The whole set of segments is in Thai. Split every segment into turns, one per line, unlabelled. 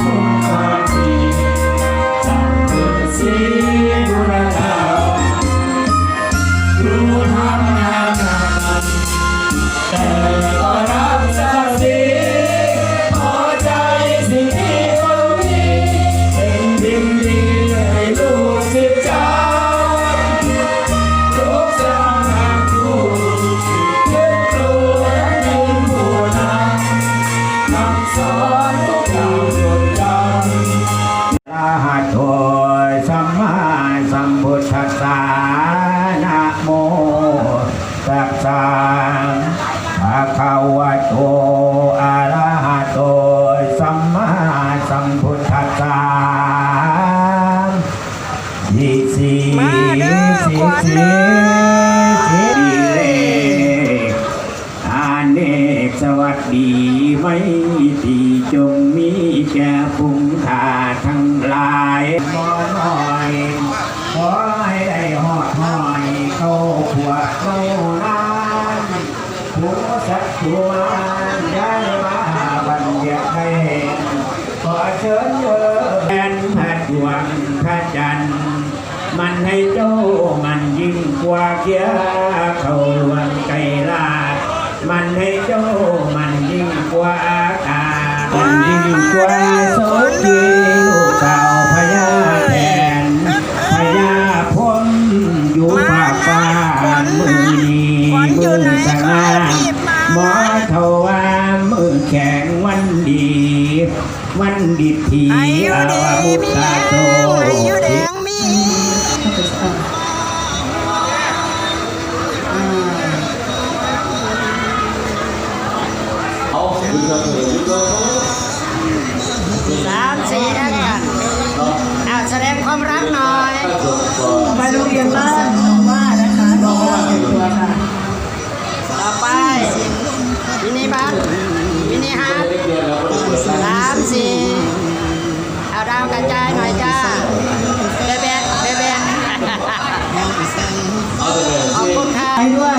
คุณมค่าที่จา
กเธอสิ สัมพุทธัสสะสิสิ
มาเด้อ
สิ
ขวัญ
สิ
เอ
สิเลอาเนกสวัสดีไม่ตีจงมีแก่พุงขาทั้งหลายบอหนหอยขอให้ได้หอดหอยเข้าขวดเข้านานผัวสักตัวได้มาบันเดียให้ขอ เชิญเยอะแทนพระดวงพระจันทร์มันให้เจ้ามันยิ่งกว่าเกียเขาลวงไก่ลามันให้เจ้ามันยิ่งกว่าอากาศมันยิ่งกว่าโสกีลูกสาวพญาแทนพญาพมอยู่ภาคฟ้ามือนี้มือสง่า วันดีที
อายุดี
วามุ
มี
ตา
แห้
โต
งอายุแดงมีสามสี่แอคกันอาแสดงความรักหน่อย
ไปโรงเรียนบ้านว่านะคะบอกว่าเป็นตัวค่ะ
ต่อไปมินิบัสมินิฮัทสามสี่ ดาวกระจายหน่อยจ้าเบเบเบเบขอบคุณค่ะ
ไปด้วย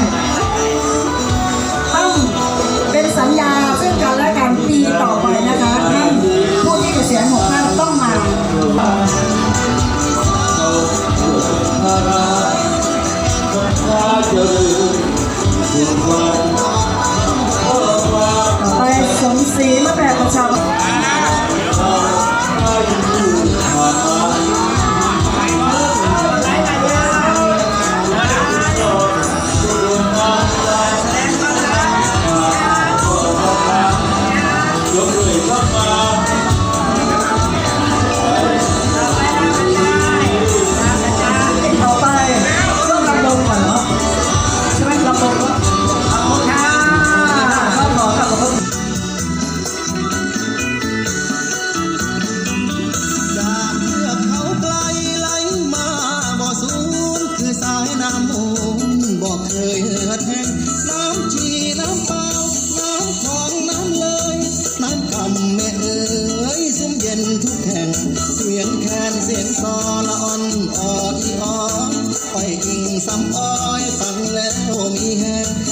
ต้องเป็นสัญญาซึ่งกันและกันปีต่อไปนะคะท่านผู้ที่เกษียณของท่านต้องมาไปำอ้อ
ยฟังแล้วมีแห้ง